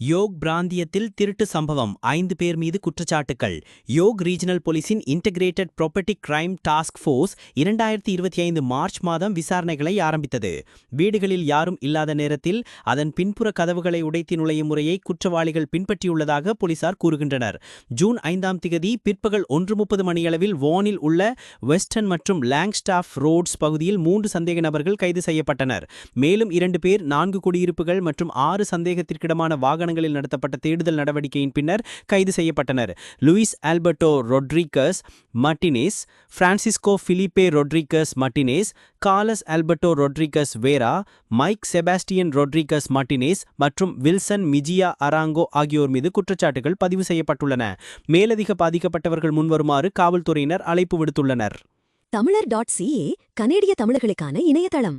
Yoke பிராந்தியத்தில் திருட்டு சம்பவம். ஐந்து பேர் மீது குற்றச்சாட்டுகள் York regional போலீஸின் integrated property crime task force இரண்டாயிரத்தி இருபத்தி ஐந்து மார்ச் மாதம் விசாரணைகளை ஆரம்பித்தது. வீடுகளில் யாரும் இல்லாத நேரத்தில் அதன் பின்புற கதவுகளை உடைத்து நுழையும் முறையை குற்றவாளிகள் பின்பற்றியுள்ளதாக போலீசார் கூறுகின்றனர். ஜூன் ஐந்தாம் திகதி பிற்பகல் ஒன்று முப்பது மணியளவில் வானில் உள்ள வெஸ்டர்ன் மற்றும் லாங்ஸ்டாஃப் ரோட்ஸ் பகுதியில் மூன்று சந்தேக நபர்கள் கைது செய்யப்பட்டனர். மேலும் இரண்டு பேர் நான்கு குடியிருப்புகள் மற்றும் ஆறு சந்தேகத்திற்கிடமான வாகன வாகனங்களில் நடத்தப்பட்ட தேடுதல் நடவடிக்கையின் பின்னர் கைது செய்யப்பட்டனர். Luis Alberto Rodriguez Martinez Francisco Felipe Rodriguez Martinez Carlos Alberto Rodriguez Vera Mike Sebastian Rodriguez Martinez மற்றும் வில்சன் மிஜியா அராங்கோ ஆகியோர் மீது குற்றச்சாட்டுகள் பதிவு செய்யப்பட்டுள்ளன. மேலதிக பாதிக்கப்பட்டவர்கள் முன்வருமாறு காவல்துறையினர் அழைப்பு விடுத்துள்ளனர். தமிழர் டாட் சிஏ கனேடிய தமிழர்களுக்கான இணையதளம்.